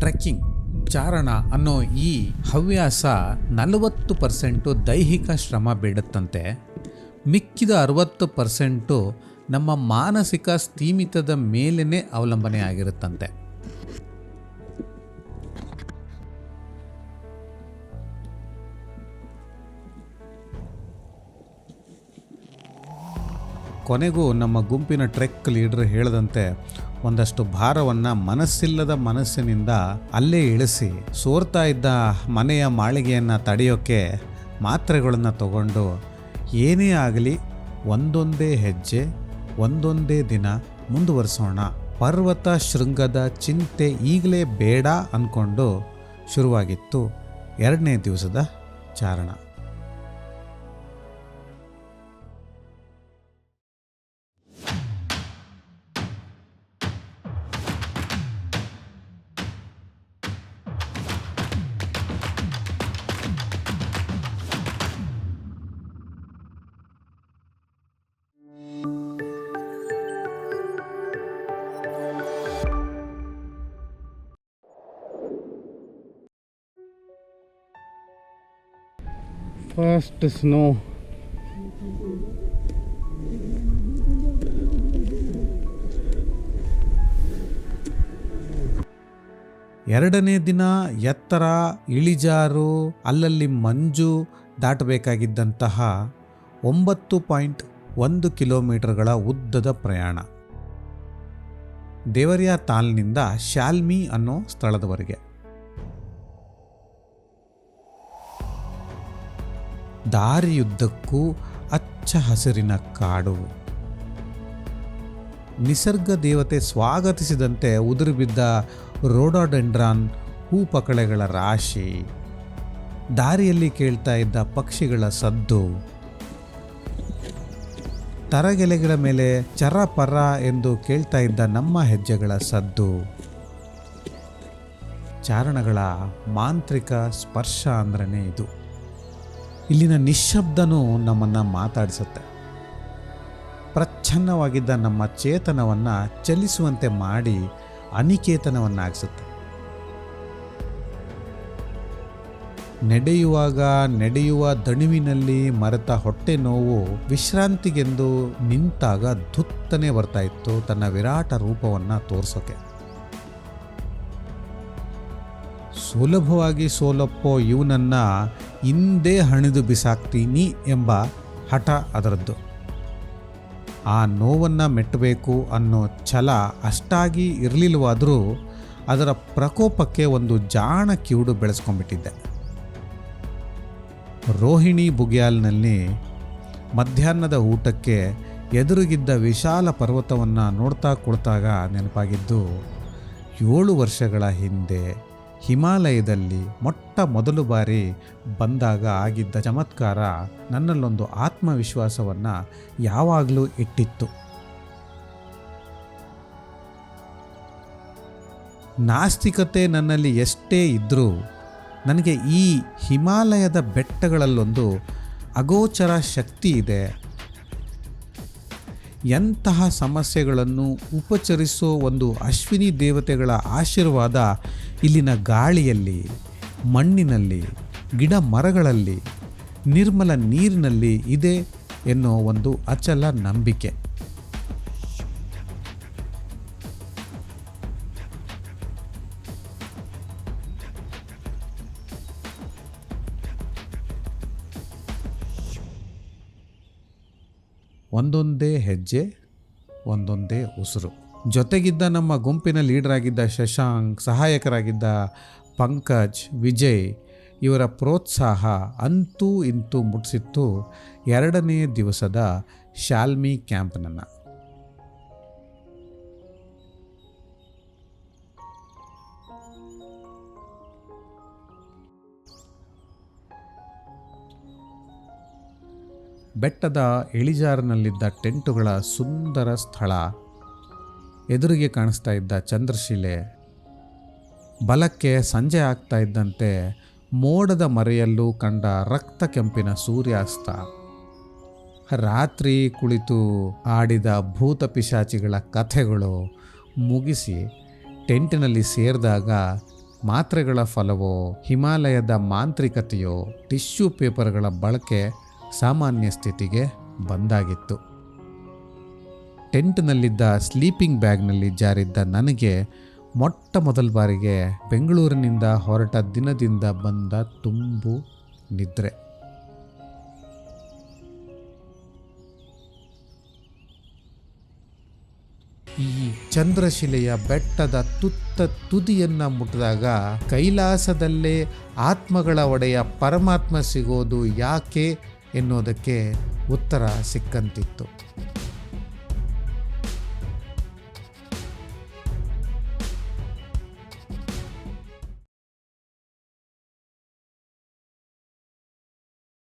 Trekking, ಚಾರಣ ಅನ್ನೋ ಈ ಹವ್ಯಾಸ ನಲವತ್ತು ಪರ್ಸೆಂಟು ದೈಹಿಕ ಶ್ರಮ ಬೀಳುತ್ತಂತೆ ಮಿಕ್ಕಿದ ಅರವತ್ತು ಪರ್ಸೆಂಟು ನಮ್ಮ ಮಾನಸಿಕ ಸ್ಥೀಮಿತದ ಮೇಲೇ ಅವಲಂಬನೆ ಆಗಿರುತ್ತಂತೆ ಕೊನೆಗೂ ನಮ್ಮ ಗುಂಪಿನ ಟ್ರೆಕ್ ಲೀಡರ್ ಹೇಳದಂತೆ ಒಂದಷ್ಟು ಭಾರವನ್ನು ಮನಸ್ಸಿಲ್ಲದ ಮನಸ್ಸಿನಿಂದ ಅಲ್ಲೇ ಇಳಿಸಿ ಸೋರ್ತಾ ಇದ್ದ ಮನೆಯ ಮಾಳಿಗೆಯನ್ನು ತಡೆಯೋಕ್ಕೆ ಮಾತ್ರೆಗಳನ್ನು ತಗೊಂಡು ಏನೇ ಆಗಲಿ ಒಂದೊಂದೇ ಹೆಜ್ಜೆ, ಒಂದೊಂದೇ ದಿನ ಮುಂದುವರಿಸೋಣ. ಪರ್ವತ ಶೃಂಗದ ಚಿಂತೆ ಈಗಲೇ ಬೇಡ ಅಂದ್ಕೊಂಡು ಶುರುವಾಗಿತ್ತು ಎರಡನೇ ದಿವಸದ ಚಾರಣ. ಫಸ್ಟ್ ಸ್ನೋ ಎರಡನೇ ದಿನ ಎತ್ತರ, ಇಳಿಜಾರು, ಅಲ್ಲಲ್ಲಿ ಮಂಜು ದಾಟಬೇಕಾಗಿದ್ದಂತಹ ಒಂಬತ್ತು ಪಾಯಿಂಟ್ ಒಂದು ಕಿಲೋಮೀಟರ್ಗಳ ಉದ್ದದ ಪ್ರಯಾಣ. ದೇವರಿಯಾ ತಾಲ್ನಿಂದ ಶಾಲ್ಮಿ ಅನ್ನೋ ಸ್ಥಳದವರೆಗೆ. ದಾರಿಯುದ್ದಕ್ಕೂ ಅಚ್ಚ ಹಸಿರಿನ ಕಾಡು. ನಿಸರ್ಗ ದೇವತೆ ಸ್ವಾಗತಿಸಿದಂತೆ ಉದುರುಬಿದ್ದ ಬಿದ್ದ ಹೂ ಹೂಪಕಳೆಗಳ ರಾಶಿ. ದಾರಿಯಲ್ಲಿ ಕೇಳ್ತಾ ಇದ್ದ ಪಕ್ಷಿಗಳ ಸದ್ದು. ತರಗೆಲೆಗಳ ಮೇಲೆ ಚರ ಪರ ಎಂದು ಕೇಳ್ತಾ ಇದ್ದ ನಮ್ಮ ಹೆಜ್ಜೆಗಳ ಸದ್ದು. ಚಾರಣಗಳ ಮಾಂತ್ರಿಕ ಸ್ಪರ್ಶ ಅಂದ್ರೇ ಇದು. ಇಲ್ಲಿನ ನಿಶ್ಶಬ್ದನೂ ನಮ್ಮನ್ನು ಮಾತಾಡಿಸುತ್ತೆ. ಪ್ರಚ್ಛನ್ನವಾಗಿದ್ದ ನಮ್ಮ ಚೇತನವನ್ನು ಚಲಿಸುವಂತೆ ಮಾಡಿ ಅನಿಕೇತನವನ್ನಾಗಿಸುತ್ತೆ. ನಡೆಯುವಾಗ ನಡೆಯುವ ದಣಿವಿನಲ್ಲಿ ಮರೆತ ಹೊಟ್ಟೆ ನೋವು ವಿಶ್ರಾಂತಿಗೆಂದು ನಿಂತಾಗ ಧುತ್ತನೆ ಬರ್ತಾ ಇತ್ತು ತನ್ನ ವಿರಾಟ ರೂಪವನ್ನು ತೋರಿಸೋಕೆ. ಸುಲಭವಾಗಿ ಸೋಲಪ್ಪೋ ಇವನನ್ನ ಹಿಂದೆ ಹಣಿದು ಬಿಸಾಕ್ತೀನಿ ಎಂಬ ಹಠ ಅದರದ್ದು. ಆ ನೋವನ್ನು ಮೆಟ್ಟಬೇಕು ಅನ್ನೋ ಛಲ ಅಷ್ಟಾಗಿ ಇರಲಿಲ್ಲವಾದರೂ ಅದರ ಪ್ರಕೋಪಕ್ಕೆ ಒಂದು ಜಾಣ ಕಿವುಡು ಬೆಳೆಸ್ಕೊಂಡ್ಬಿಟ್ಟಿದ್ದೆ. ರೋಹಿಣಿ ಬುಗ್ಯಾಲ್ನಲ್ಲಿ ಮಧ್ಯಾಹ್ನದ ಊಟಕ್ಕೆ ಎದುರುಗಿದ್ದ ವಿಶಾಲ ಪರ್ವತವನ್ನು ನೋಡ್ತಾ ಕುಳಿತಾಗ ನೆನಪಾಗಿದ್ದು, ಏಳು ವರ್ಷಗಳ ಹಿಂದೆ ಹಿಮಾಲಯದಲ್ಲಿ ಮೊಟ್ಟ ಮೊದಲು ಬಾರಿ ಬಂದಾಗ ಆಗಿದ್ದ ಚಮತ್ಕಾರ ನನ್ನಲ್ಲೊಂದು ಆತ್ಮವಿಶ್ವಾಸವನ್ನು ಯಾವಾಗಲೂ ಇಟ್ಟಿತ್ತು. ನಾಸ್ತಿಕತೆ ನನ್ನಲ್ಲಿ ಎಷ್ಟೇ ಇದ್ದರೂ ನನಗೆ ಈ ಹಿಮಾಲಯದ ಬೆಟ್ಟಗಳಲ್ಲೊಂದು ಅಗೋಚರ ಶಕ್ತಿ ಇದೆ. ಎಂತಹ ಸಮಸ್ಯೆಗಳನ್ನು ಉಪಚರಿಸೋ ಒಂದು ಅಶ್ವಿನಿ ದೇವತೆಗಳ ಆಶೀರ್ವಾದ ಇಲ್ಲಿನ ಗಾಳಿಯಲ್ಲಿ, ಮಣ್ಣಿನಲ್ಲಿ, ಗಿಡ ಮರಗಳಲ್ಲಿ, ನಿರ್ಮಲ ನೀರಿನಲ್ಲಿ ಇದೆ ಎನ್ನುವ ಒಂದು ಅಚಲ ನಂಬಿಕೆ. ಒಂದೊಂದೇ ಹೆಜ್ಜೆ, ಒಂದೊಂದೇ ಉಸಿರು. ಜೊತೆಗಿದ್ದ ನಮ್ಮ ಗುಂಪಿನ ಲೀಡರ್ ಆಗಿದ್ದ ಶಶಾಂಕ್, ಸಹಾಯಕರಾಗಿದ್ದ ಪಂಕಜ್, ವಿಜಯ್, ಇವರ ಪ್ರೋತ್ಸಾಹ ಅಂತೂ ಇಂತೂ ಮುಟ್ಟಿಸಿತ್ತು ಎರಡನೇ ದಿವಸದ ಶಾಲ್ಮಿ ಕ್ಯಾಂಪ್ನನ್ನು. ಬೆಟ್ಟದ ಇಳಿಜಾರಿನಲ್ಲಿದ್ದ ಟೆಂಟುಗಳ ಸುಂದರ ಸ್ಥಳ ಎದುರಿಗೆ ಕಾಣಿಸ್ತಾ ಇದ್ದ ಚಂದ್ರಶಿಲೆ. ಬಲಕ್ಕೆ ಸಂಜೆ ಆಗ್ತಾ ಇದ್ದಂತೆ ಮೋಡದ ಮರೆಯಲ್ಲೂ ಕಂಡ ರಕ್ತ ಕೆಂಪಿನ ಸೂರ್ಯಾಸ್ತ. ರಾತ್ರಿ ಕುಳಿತು ಆಡಿದ ಭೂತ ಪಿಶಾಚಿಗಳ ಕಥೆಗಳು ಮುಗಿಸಿ ಟೆಂಟಿನಲ್ಲಿ ಸೇರಿದಾಗ ಮಾತ್ರೆಗಳ ಫಲವೋ, ಹಿಮಾಲಯದ ಮಾಂತ್ರಿಕತೆಯೋ, ಟಿಶ್ಯೂ ಪೇಪರ್ಗಳ ಬಳಕೆ ಸಾಮಾನ್ಯ ಸ್ಥಿತಿಗೆ ಬಂದಾಗಿತ್ತು. ಟೆಂಟ್ನಲ್ಲಿದ್ದ ಸ್ಲೀಪಿಂಗ್ ಬ್ಯಾಗ್ನಲ್ಲಿ ಜಾರಿದ್ದ ನನಗೆ ಮೊಟ್ಟ ಮೊದಲ ಬಾರಿಗೆ ಬೆಂಗಳೂರಿನಿಂದ ಹೊರಟ ದಿನದಿಂದ ಬಂದ ತುಂಬು ನಿದ್ರೆ. ಈ ಚಂದ್ರಶಿಲೆಯ ಬೆಟ್ಟದ ತುತ್ತ ತುದಿಯನ್ನ ಮುಟ್ಟಿದಾಗ ಕೈಲಾಸದಲ್ಲೇ ಆತ್ಮಗಳ ಒಡೆಯ ಪರಮಾತ್ಮ ಸಿಗೋದು ಯಾಕೆ ಎನ್ನುವುದಕ್ಕೆ ಉತ್ತರ ಸಿಕ್ಕಂತಿತ್ತು.